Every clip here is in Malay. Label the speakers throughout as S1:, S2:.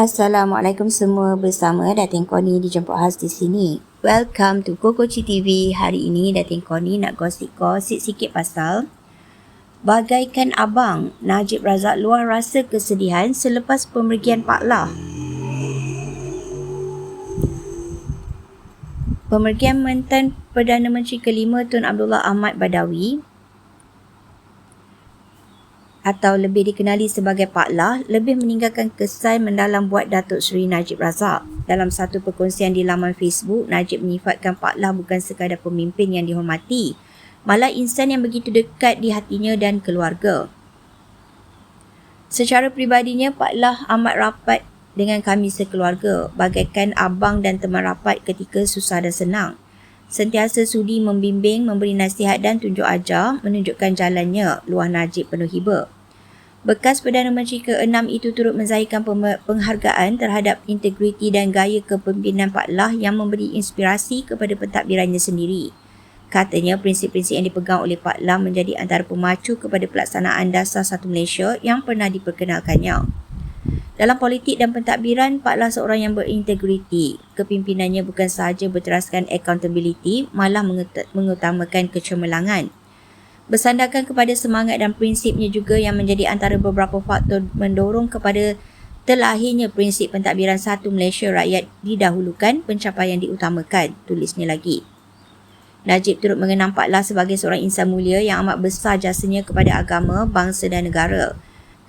S1: Assalamualaikum semua bersama Datin Koni dijemput khas di sini. Welcome to Kokoci TV. Hari ini Datin Koni nak gosip-gosip sikit pasal Bagaikan abang, Najib Razak luar rasa kesedihan selepas pemergian Pak Lah. Pemergian mantan Perdana Menteri kelima Tun Abdullah Ahmad Badawi atau lebih dikenali sebagai Pak Lah lebih meninggalkan kesan mendalam buat Datuk Seri Najib Razak. Dalam satu perkongsian di laman Facebook, Najib menyifatkan Pak Lah bukan sekadar pemimpin yang dihormati, malah insan yang begitu dekat di hatinya dan keluarga. Secara pribadinya, Pak Lah amat rapat dengan kami sekeluarga, bagaikan abang dan teman rapat ketika susah dan senang. Sentiasa sudi membimbing, memberi nasihat dan tunjuk ajar, menunjukkan jalannya, luah Najib penuh hiba. Bekas Perdana Menteri ke-6 itu turut menzahirkan penghargaan terhadap integriti dan gaya kepimpinan Pak Lah yang memberi inspirasi kepada pentadbirannya sendiri. Katanya prinsip-prinsip yang dipegang oleh Pak Lah menjadi antara pemacu kepada pelaksanaan dasar satu Malaysia yang pernah diperkenalkannya. Dalam politik dan pentadbiran, Pak Lah seorang yang berintegriti. Kepimpinannya bukan sahaja berteraskan accountability, malah mengutamakan kecemerlangan. Bersandarkan kepada semangat dan prinsipnya juga yang menjadi antara beberapa faktor mendorong kepada terlahirnya prinsip pentadbiran satu Malaysia rakyat didahulukan pencapaian diutamakan, tulisnya lagi. Najib turut mengenang Pak Lah sebagai seorang insan mulia yang amat besar jasanya kepada agama, bangsa dan negara.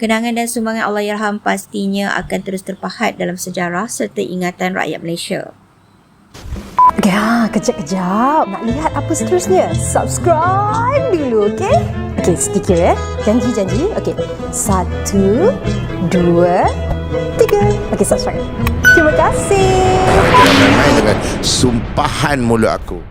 S1: Kenangan dan sumbangan Allah Yarham pastinya akan terus terpahat dalam sejarah serta ingatan rakyat Malaysia.
S2: Ya, kejap-kejap. Nak lihat apa seterusnya? Subscribe dulu, okey? Okey, sedikit ya. Janji-janji. Okey. Satu, dua, tiga. Okey, subscribe. Terima kasih.
S3: Dengan sumpahan mulut aku.